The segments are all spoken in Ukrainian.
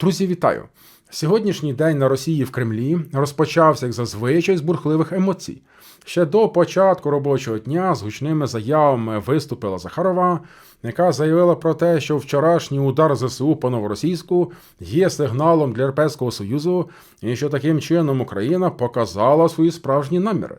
Друзі, вітаю! Сьогоднішній день на Росії в Кремлі розпочався, як зазвичай, з бурхливих емоцій. Ще до початку робочого дня з гучними заявами виступила Захарова, яка заявила про те, що вчорашній удар ЗСУ по новоросійську є сигналом для Європейського Союзу, і що таким чином Україна показала свої справжні наміри.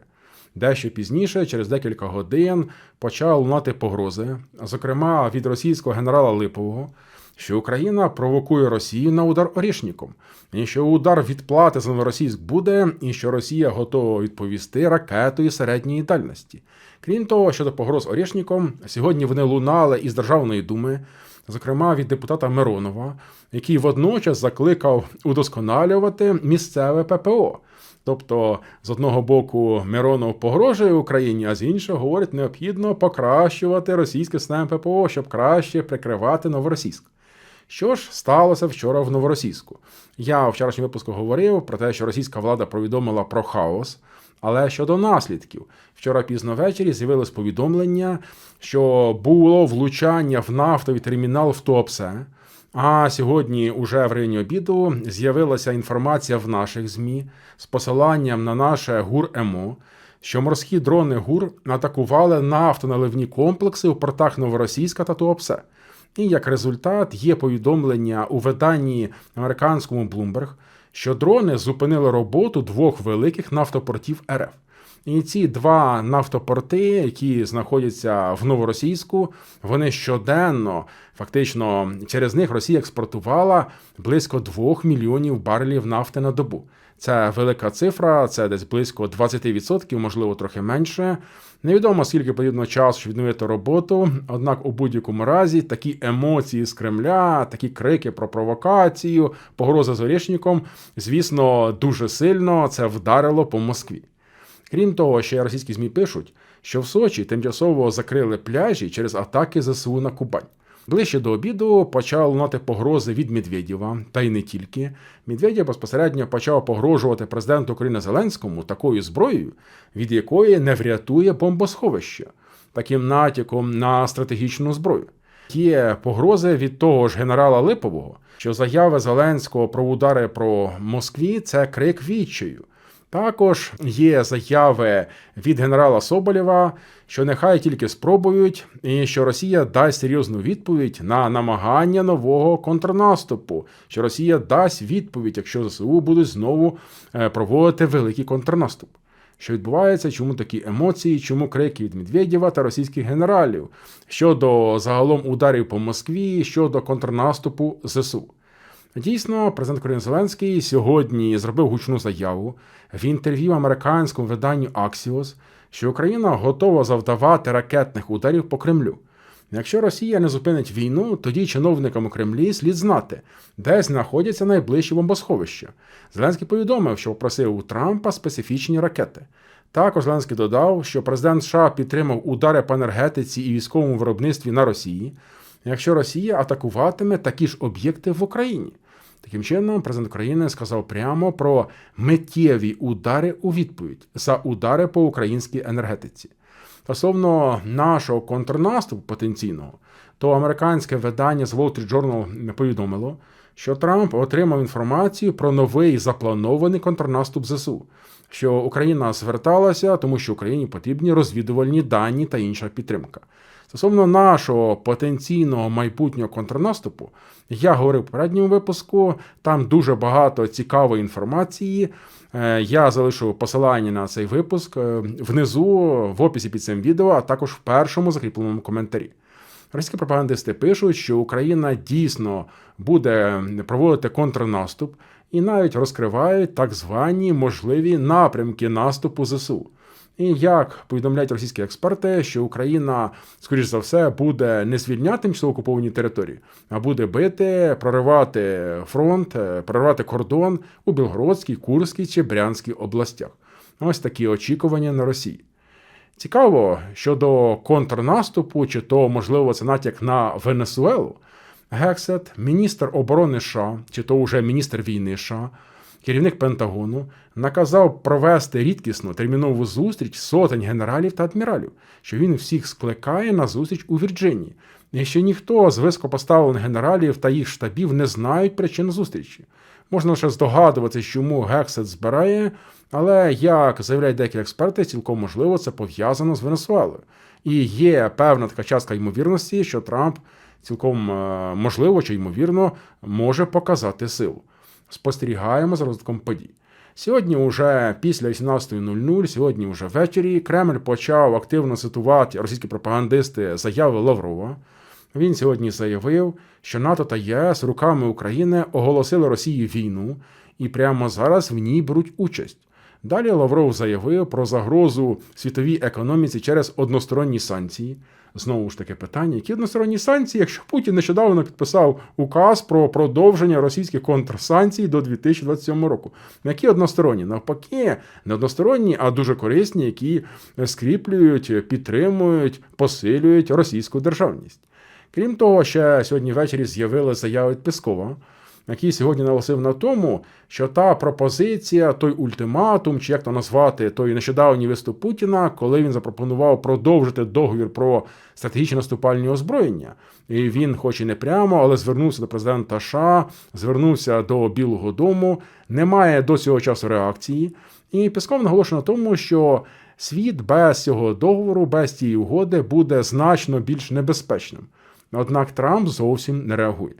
Дещо пізніше, через декілька годин, почали лунати погрози, зокрема від російського генерала Липового, що Україна провокує Росію на удар орішником, і що удар відплати за новоросійськ буде, і що Росія готова відповісти ракетою середньої дальності. Крім того, щодо погроз орішником, сьогодні вони лунали із Державної думи, зокрема від депутата Миронова, який водночас закликав удосконалювати місцеве ППО. Тобто, з одного боку, Миронов погрожує Україні, а з іншого говорить, необхідно покращувати російське системи ППО, щоб краще прикривати новоросійськ. Що ж сталося вчора в новоросійську? Я в вчорашньому випуску говорив про те, що російська влада повідомила про хаос. Але щодо наслідків, вчора пізно ввечері з'явилось повідомлення, що було влучання в нафтовий термінал в Туапсе. А сьогодні, уже в районі обіду, з'явилася інформація в наших ЗМІ з посиланням на наше ГУР ЕМО, що морські дрони ГУР атакували нафтоналивні комплекси у портах Новоросійська та Туапсе. І як результат є повідомлення у виданні американському Bloomberg, що дрони зупинили роботу двох великих нафтопортів РФ. І ці два нафтопорти, які знаходяться в новоросійську, вони щоденно, фактично, через них Росія експортувала близько 2 мільйонів барелів нафти на добу. Це велика цифра, це десь близько 20%, можливо, трохи менше. Невідомо скільки потрібно часу, щоб відновити роботу. Однак, у будь-якому разі, такі емоції з Кремля, такі крики про провокацію, погроза з орішником, звісно, дуже сильно це вдарило по Москві. Крім того, ще російські ЗМІ пишуть, що в Сочі тимчасово закрили пляжі через атаки ЗСУ на Кубань. Ближче до обіду почали лунати погрози від Медведєва, та й не тільки. Медведєв безпосередньо почав погрожувати президенту України Зеленському такою зброєю, від якої не врятує бомбосховище, таким натяком на стратегічну зброю. Є погрози від того ж генерала Липового, що заяви Зеленського про удари про Москві це крик відчаю. Також є заяви від генерала Соболєва, що нехай тільки спробують, і що Росія дасть серйозну відповідь на намагання нового контрнаступу, що Росія дасть відповідь, якщо ЗСУ будуть знову е, проводити великий контрнаступ. Що відбувається, чому такі емоції, чому крики від Медведєва та російських генералів щодо загалом ударів по Москві, щодо контрнаступу ЗСУ. Дійсно, президент України Зеленський сьогодні зробив гучну заяву в інтерв'ю американському виданню Axios, що Україна готова завдавати ракетних ударів по Кремлю. Якщо Росія не зупинить війну, тоді чиновникам у Кремлі слід знати, де знаходяться найближчі бомбосховища. Зеленський повідомив, що попросив у Трампа специфічні ракети. Також Зеленський додав, що президент США підтримав удари по енергетиці і військовому виробництві на Росії, якщо Росія атакуватиме такі ж об'єкти в Україні. Таким чином, президент України сказав прямо про миттєві удари у відповідь за удари по українській енергетиці. Стосовно нашого контрнаступу потенційного, то американське видання з Wall Street Journal повідомило, що Трамп отримав інформацію про новий запланований контрнаступ ЗСУ, що Україна зверталася, тому що Україні потрібні розвідувальні дані та інша підтримка. Стосовно нашого потенційного майбутнього контрнаступу, я говорив в попередньому випуску, там дуже багато цікавої інформації. Е, я залишу посилання на цей випуск е, внизу в описі під цим відео, а також в першому закріпленому коментарі. Російські пропагандисти пишуть, що Україна дійсно буде проводити контрнаступ і навіть розкривають так звані можливі напрямки наступу ЗСУ. І як повідомляють російські експерти, що Україна, скоріш за все, буде не звільняти тимчасово окуповані території, а буде бити, проривати фронт, е, проривати кордон у Білгородській, Курській чи Брянській областях. Ось такі очікування на Росії. Цікаво, щодо контрнаступу, чи то, можливо, це натяк на Венесуелу. Гексет, міністр оборони США, чи то вже міністр війни США, керівник Пентагону наказав провести рідкісну термінову зустріч сотень генералів та адміралів, що він всіх скликає на зустріч у Вірджинії. І ще ніхто з високопоставлених генералів та їх штабів не знають причин зустрічі. Можна лише здогадуватися, чому Гексет збирає, але як заявляють деякі експерти, цілком можливо це пов'язано з Венесуелою. І є певна така частка ймовірності, що Трамп цілком е, можливо чи ймовірно може показати силу. Спостерігаємо за розвитком подій. Сьогодні, уже після 18.00, сьогодні вже ввечері, Кремль почав активно цитувати російські пропагандисти заяви Лаврова. Він сьогодні заявив, що НАТО та ЄС руками України оголосили Росії війну і прямо зараз в ній беруть участь. Далі Лавров заявив про загрозу світовій економіці через односторонні санкції. Знову ж таки питання, які односторонні санкції, якщо Путін нещодавно підписав указ про продовження російських контрсанкцій до 2027 року. Які односторонні? Навпаки, не односторонні, а дуже корисні, які скріплюють, підтримують, посилюють російську державність. Крім того, ще сьогодні ввечері з'явилася заява від Пескова, який сьогодні наголосив на тому, що та пропозиція, той ультиматум, чи як то назвати, той нещодавній виступ Путіна, коли він запропонував продовжити договір про стратегічні наступальні озброєння, і він, хоч і не прямо, але звернувся до президента США, звернувся до Білого Дому, немає до цього часу реакції. І Песков наголошує на тому, що світ без цього договору, без цієї угоди буде значно більш небезпечним. Однак Трамп зовсім не реагує.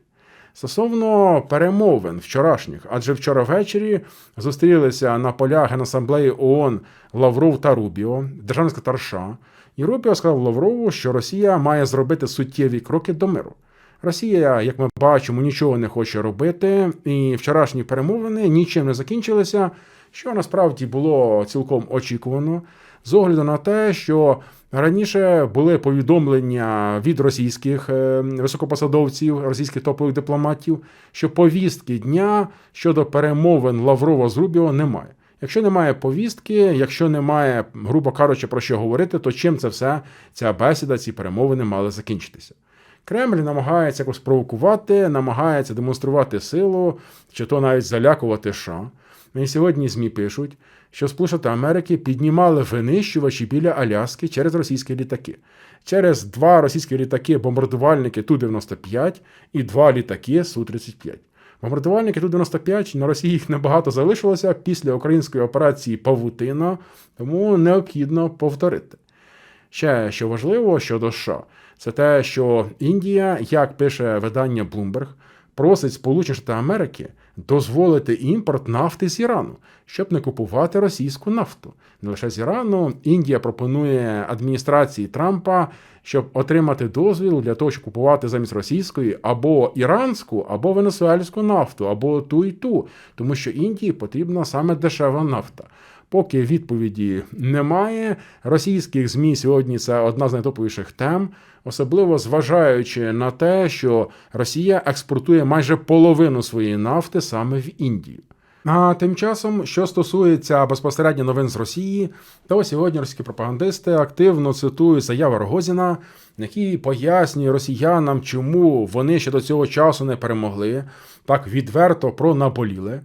Стосовно перемовин вчорашніх, адже вчора ввечері зустрілися на полях Генасамблеї ООН Лавров та Рубіо, державний США, і Рубіо сказав Лаврову, що Росія має зробити суттєві кроки до миру. Росія, як ми бачимо, нічого не хоче робити, і вчорашні перемовини нічим не закінчилися, що насправді було цілком очікувано, з огляду на те, що Раніше були повідомлення від російських е, високопосадовців, російських топових дипломатів, що повістки дня щодо перемовин Лаврова з Рубіо немає. Якщо немає повістки, якщо немає, грубо кажучи, про що говорити, то чим це все ця бесіда, ці перемовини мали закінчитися? Кремль намагається якось провокувати, намагається демонструвати силу, чи то навіть залякувати США. І сьогодні ЗМІ пишуть, що Сполучені Америки піднімали винищувачі біля Аляски через російські літаки. Через два російські літаки-бомбардувальники Ту-95 і два літаки Су-35. Бомбардувальники Ту-95 на Росії їх небагато залишилося після української операції Павутина, тому необхідно повторити. Ще що важливо щодо США, це те, що Індія, як пише видання Bloomberg, просить Сполучені Штати Америки дозволити імпорт нафти з Ірану, щоб не купувати російську нафту. Не лише з Ірану. Індія пропонує адміністрації Трампа, щоб отримати дозвіл для того, щоб купувати замість російської або іранську, або венесуельську нафту, або ту і ту, тому що Індії потрібна саме дешева нафта. Поки відповіді немає, російських змі сьогодні це одна з найтоповіших тем, особливо зважаючи на те, що Росія експортує майже половину своєї нафти саме в Індію. А тим часом, що стосується безпосередньо новин з Росії, то сьогодні російські пропагандисти активно цитують заяву Рогозіна, який пояснює росіянам, чому вони ще до цього часу не перемогли, так відверто пронаболіли.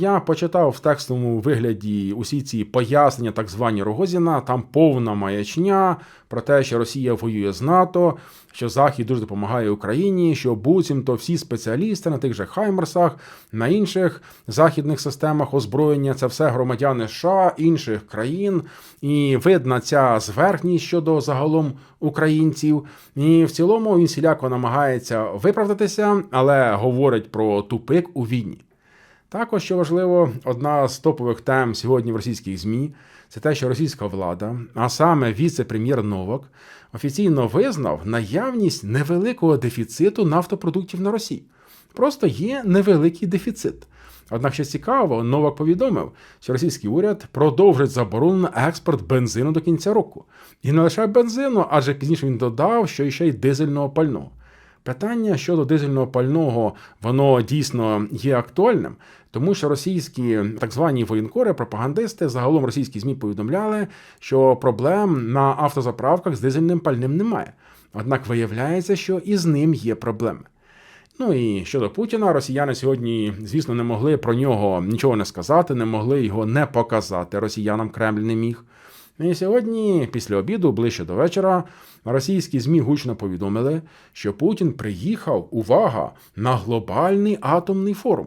Я почитав в текстовому вигляді усі ці пояснення, так звані Рогозіна, там повна маячня про те, що Росія воює з НАТО, що Захід дуже допомагає Україні, що буцімто всі спеціалісти на тих же Хаймерсах, на інших західних системах озброєння це все громадяни США, інших країн, і видна ця зверхність щодо загалом українців. І в цілому він сіляко намагається виправдатися, але говорить про тупик у війні. Також, що важливо, одна з топових тем сьогодні в російських ЗМІ це те, що російська влада, а саме віце-прем'єр Новак, офіційно визнав наявність невеликого дефіциту нафтопродуктів на Росії. Просто є невеликий дефіцит. Однак, що цікаво, Новак повідомив, що російський уряд продовжить заборону на експорт бензину до кінця року. І не лише бензину, адже пізніше він додав, що ще й дизельного пального. Питання щодо дизельного пального, воно дійсно є актуальним, тому що російські так звані воєнкори, пропагандисти, загалом російські змі повідомляли, що проблем на автозаправках з дизельним пальним немає. Однак виявляється, що і з ним є проблеми. Ну і щодо Путіна, росіяни сьогодні, звісно, не могли про нього нічого не сказати, не могли його не показати. Росіянам Кремль не міг. І сьогодні, після обіду, ближче до вечора, російські ЗМІ гучно повідомили, що Путін приїхав, увага, на глобальний атомний форум.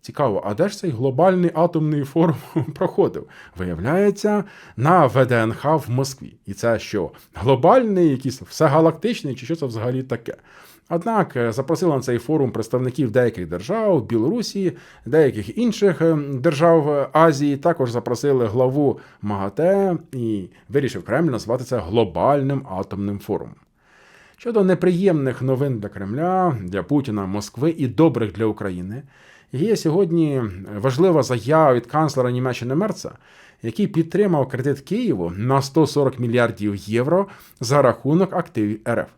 Цікаво, а де ж цей глобальний атомний форум проходив? Виявляється, на ВДНХ в Москві. І це що? Глобальний, якийсь всегалактичний, чи що це взагалі таке? Однак е, запросили на цей форум представників деяких держав, Білорусі, деяких інших е, держав е, Азії. Також запросили главу МАГАТЕ і вирішив Кремль назвати це глобальним атомним форумом. Щодо неприємних новин для Кремля, для Путіна, Москви і добрих для України, є сьогодні важлива заява від канцлера Німеччини Мерца, який підтримав кредит Києву на 140 мільярдів євро за рахунок активів РФ.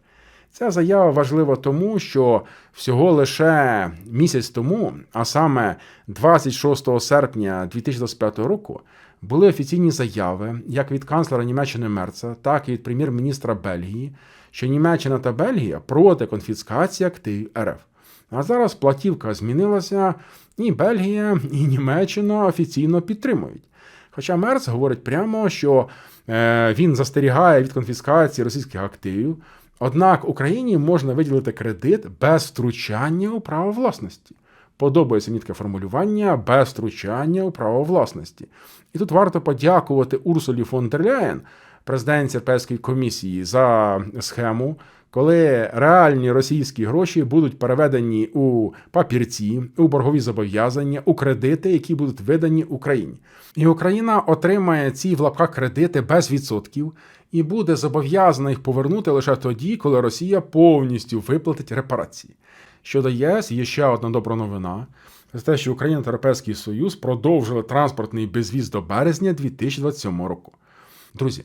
Ця заява важлива тому, що всього лише місяць тому, а саме 26 серпня 2025 року, були офіційні заяви як від канцлера Німеччини Мерца, так і від прем'єр-міністра Бельгії, що Німеччина та Бельгія проти конфіскації активів РФ. А зараз платівка змінилася, і Бельгія, і Німеччина офіційно підтримують. Хоча Мерц говорить прямо, що е, він застерігає від конфіскації російських активів. Однак Україні можна виділити кредит без втручання у право власності. Подобається мені таке формулювання без втручання у право власності. І тут варто подякувати Урсулі фон дер Ляєн, президентці Європейської комісії, за схему, коли реальні російські гроші будуть переведені у папірці, у боргові зобов'язання, у кредити, які будуть видані Україні. І Україна отримає ці в лапках кредити без відсотків і буде зобов'язана їх повернути лише тоді, коли Росія повністю виплатить репарації. Щодо ЄС, є ще одна добра новина. Це те, що Україна та Європейський Союз продовжили транспортний безвіз до березня 2027 року. Друзі,